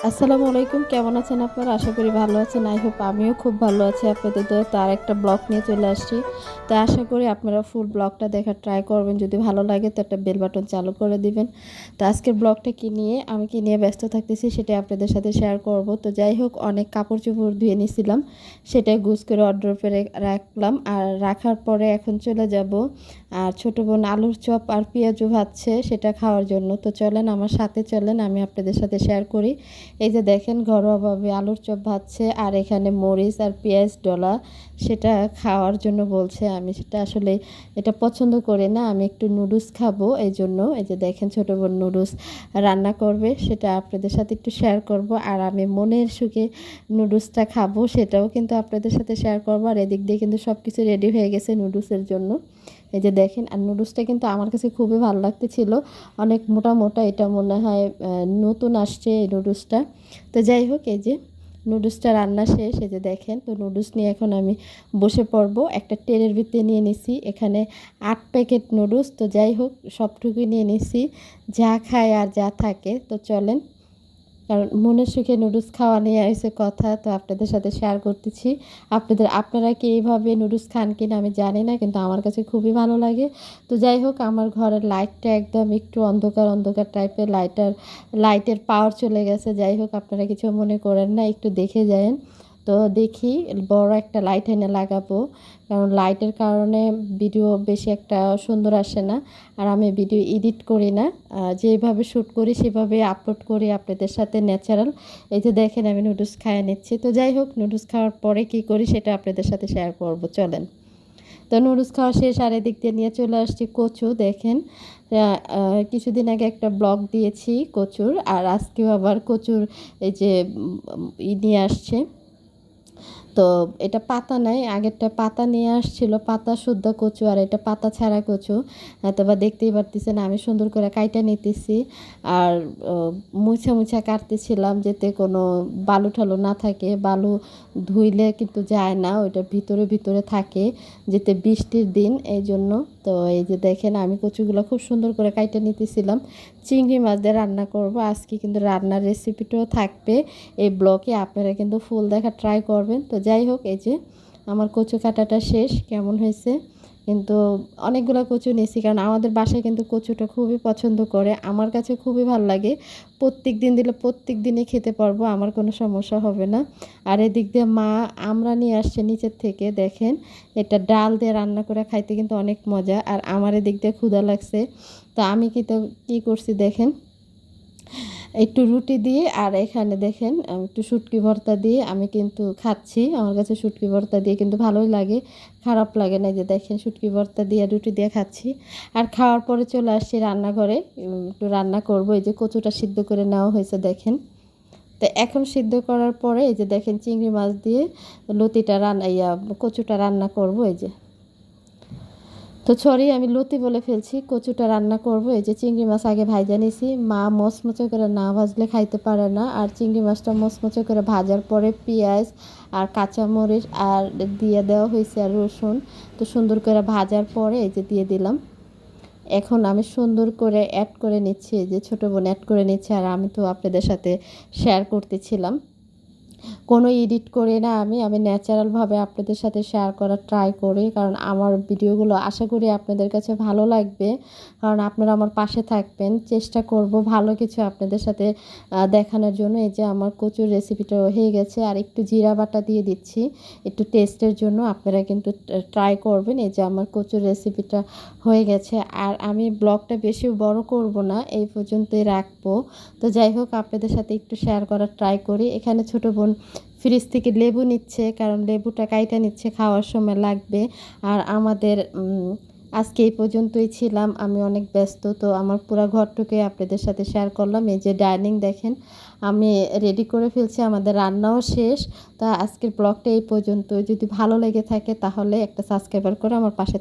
আসসালামু আলাইকুম, কেমন আছেন আপনারা? আশা করি ভালো আছেন। আই হোপ আমিও খুব ভালো আছি আপনাদের তো তার একটা ব্লগ নিয়ে চলে আসছি। তো আশা করি আপনারা ফুল ব্লগটা দেখার ট্রাই করবেন। যদি ভালো লাগে, তো একটা বেল বাটন চালু করে দিবেন। তো আজকের ব্লগটা কি নিয়ে, আমি কি নিয়ে ব্যস্ত থাকতেছি সেটা আপনাদের সাথে শেয়ার করব। তো যাই হোক, অনেক কাপড় চোপড় ধুয়ে নিয়েছিলাম সেটাই গুছ করে অর্ডার রাখলাম। আর রাখার পরে এখন চলে যাব। আর ছোটো বোন আলুর চপ আর পেঁয়াজু ভাজছে সেটা খাওয়ার জন্য। তো চলেন, আমার সাথে চলেন, আমি আপনাদের সাথে শেয়ার করি। এই যে দেখেন ঘরোয়াভাবে আলুর চপ ভাজছে, আর এখানে মরিচ আর পেঁয়াজ ডলা, সেটা খাওয়ার জন্য বলছে আমি। সেটা আসলে এটা পছন্দ করি না, আমি একটু নুডলস খাব, এই জন্য এই যে দেখেন ছোটো বোন নুডলস রান্না করবে, সেটা আপনাদের সাথে একটু শেয়ার করব। আর আমি মনের সুখে নুডলসটা খাব, সেটাও কিন্তু আপনাদের সাথে শেয়ার করব। আর এদিক দিয়ে কিন্তু সব কিছু রেডি হয়ে গেছে নুডলসের জন্য। এই যে দেখেন, আর নুডলসটা কিন্তু আমার কাছে খুবই ভালো লাগতেছিল। অনেক মোটা মোটা, এটা মনে হয় নতুন আসছে এই নুডলসটা। তো যাই হোক, এই যে নুডলসটা রান্না শেষ, এই যে দেখেন, তো নুডলস নিয়ে এখন আমি বসে পড়ব। একটা ট্রেনের ভিতরে নিয়ে নিছি, এখানে আট প্যাকেট নুডলস। তো যাই হোক, সবটুকুই নিয়ে নিছি, যা খায় আর যা থাকে। তো চলেন কারণ মনের সুখে নুডলস খাওয়া নিয়ে এসে কথা তো আপনাদের সাথে শেয়ার করতেছি। আপনাদের, আপনারা কি এইভাবে নুডলস খান কিনা আমি জানি না, কিন্তু আমার কাছে খুবই ভালো লাগে। তো যাই হোক, আমার ঘরের লাইটটা একদম একটু অন্ধকার অন্ধকার টাইপের লাইটার লাইটের পাওয়ার চলে গেছে। যাই হোক, আপনারা কিছু মনে করেন না, একটু দেখে যায়েন। তো দেখি বড় একটা লাইট এনে লাগাবো। কারণ লাইটের কারণে ভিডিও বেশি একটা সুন্দর আসে না। আর আমি ভিডিও এডিট করি না। যেভাবে শ্যুট করি, সেভাবে আপলোড করি আপনাদের সাথে ন্যাচারাল এই যে দেখেন, আমি নুডলস খাইয়ে নিচ্ছি। তো যাই হোক নুডলস খাওয়ার পরে কি করি সেটা আপনাদের সাথে শেয়ার করব। চলেন। তো নুডলস খাওয়া শেষ। আর এদিক দিয়ে নিয়ে চলে আসছি কচু। দেখেন কিছুদিন আগে একটা ব্লগ দিয়েছি কচুর। আর আজকেও আবার কচুর এই যে ই নিয়ে আসছে। তো এটা পাতা নাই, আগেরটা পাতা নিয়ে আসছিল, পাতা শুদ্ধ কচু আর এটা পাতা ছাড়া কচু। তো বা দেখতেই পারতেছেন, আমি সুন্দর করে কাইটা নিতেছি আর মুছা মুছা কাটতেছিলাম যাতে কোনো বালু ঠালু না থাকে। বালু ধুইলে কিন্তু যায় না, ওইটা ভিতরে ভিতরে থাকে, যেতে বৃষ্টির দিন এই জন্য তো এই যে দেখেন, আমি কচুগুলো খুব সুন্দর করে কাইটে নিতেছিলাম। চিংড়ি মাছ দিয়ে রান্না করব। আজকে কিন্তু রান্নার রেসিপিটাও থাকবে। এই ব্লকে আপনারা কিন্তু ফুল দেখা ট্রাই করবেন। তো যাই হোক, এই যে আমার কচু কাটাটা শেষ। কেমন হয়েছে? কিন্তু অনেকগুলো কচু নিয়েছি, কারণ আমাদের বাসায় কিন্তু কচুটা খুবই পছন্দ করে। আমার কাছে খুবই ভালো লাগে। প্রত্যেক দিন দিলে প্রত্যেক দিনই খেতে পারব, আমার কোনো সমস্যা হবে না। আর এদিক দিয়ে মা আমরা নিয়ে আসছে নিচের থেকে, দেখেন, এটা ডাল দিয়ে রান্না করে খাইতে কিন্তু অনেক মজা। আর আমার এদিক দিয়ে ক্ষুধা লাগছে। তো আমি কি তো কী করছি দেখেন একটু রুটি দিয়ে, আর এখানে দেখেন একটু শুটকি ভর্তা দিয়ে আমি কিন্তু খাচ্ছি। আমার কাছে শুটকি ভর্তা দিয়ে কিন্তু ভালোই লাগে, খারাপ লাগে না যে দেখেন, শুটকি ভর্তা দিয়ে রুটি দিয়ে খাচ্ছি। আর খাওয়ার পরে চলে আসছি রান্নাঘরে একটু রান্না করব। এই যে কচুটা সিদ্ধ করে নেওয়া হয়েছে দেখেন। তো এখন সিদ্ধ করার পরে এই যে দেখেন, চিংড়ি মাছ দিয়ে লতিটা রান্না ইয়া, কচুটা রান্না করব এই যে। তো সরি, আমি লতি বলে ফেলছি, কচুটা রান্না করব। এই যে চিংড়ি মাছ আগে ভাইজা নিছি। মা মচমচে করে না ভাজলে খাইতে পারে না। আর চিংড়ি মাছটা মচমচে করে ভাজার পরে পেঁয়াজ আর কাঁচামরিচ আর দিয়ে দেওয়া হয়েছে আর রসুন। তো সুন্দর করে ভাজার পরে এই যে দিয়ে দিলাম। এখন আমি সুন্দর করে অ্যাড করে নিচ্ছি। যে ছোটো বোন অ্যাড করে নিচ্ছে আর আমি তো আপনাদের সাথে শেয়ার করতেছিলাম। কোনো এডিট করি না আমি আমি ন্যাচারালভাবে আপনাদের সাথে শেয়ার করার ট্রাই করি। কারণ আমার ভিডিওগুলো আশা করি আপনাদের কাছে ভালো লাগবে। কারণ আপনারা আমার পাশে থাকবেন। চেষ্টা করব ভালো কিছু আপনাদের সাথে দেখানোর জন্য। এই যে আমার কচুর রেসিপিটা হয়ে গেছে। আর একটু জিরা বাটা দিয়ে দিচ্ছি। একটু টেস্টের জন্য আপনারা কিন্তু ট্রাই করবেন। এই যে আমার কচুর রেসিপিটা হয়ে গেছে। আর আমি ব্লগটা বেশি বড় করব না, এই পর্যন্তই রাখব। তো যাই হোক, আপনাদের সাথে একটু শেয়ার করার ট্রাই করি। এখানে ছোটো বোন ফ্রিজ থেকে লেবু নিচ্ছে, কারণ লেবুটা কাইটা নিচ্ছে, খাওয়ার সময় লাগবে। আর আমাদের আজকে এই পর্যন্তই ছিলাম, আমি অনেক ব্যস্ত, তো আমার পুরো ঘরটুকে আপনাদের সাথে শেয়ার করলাম। এই যে ডাইনিং দেখেন, আমি রেডি করে ফেলছি, আমাদের রান্নাও শেষ। তা আজকের ব্লগটা এই পর্যন্ত যদি ভালো লেগে থাকে তাহলে একটা সাবস্ক্রাইবার করে আমার পাশে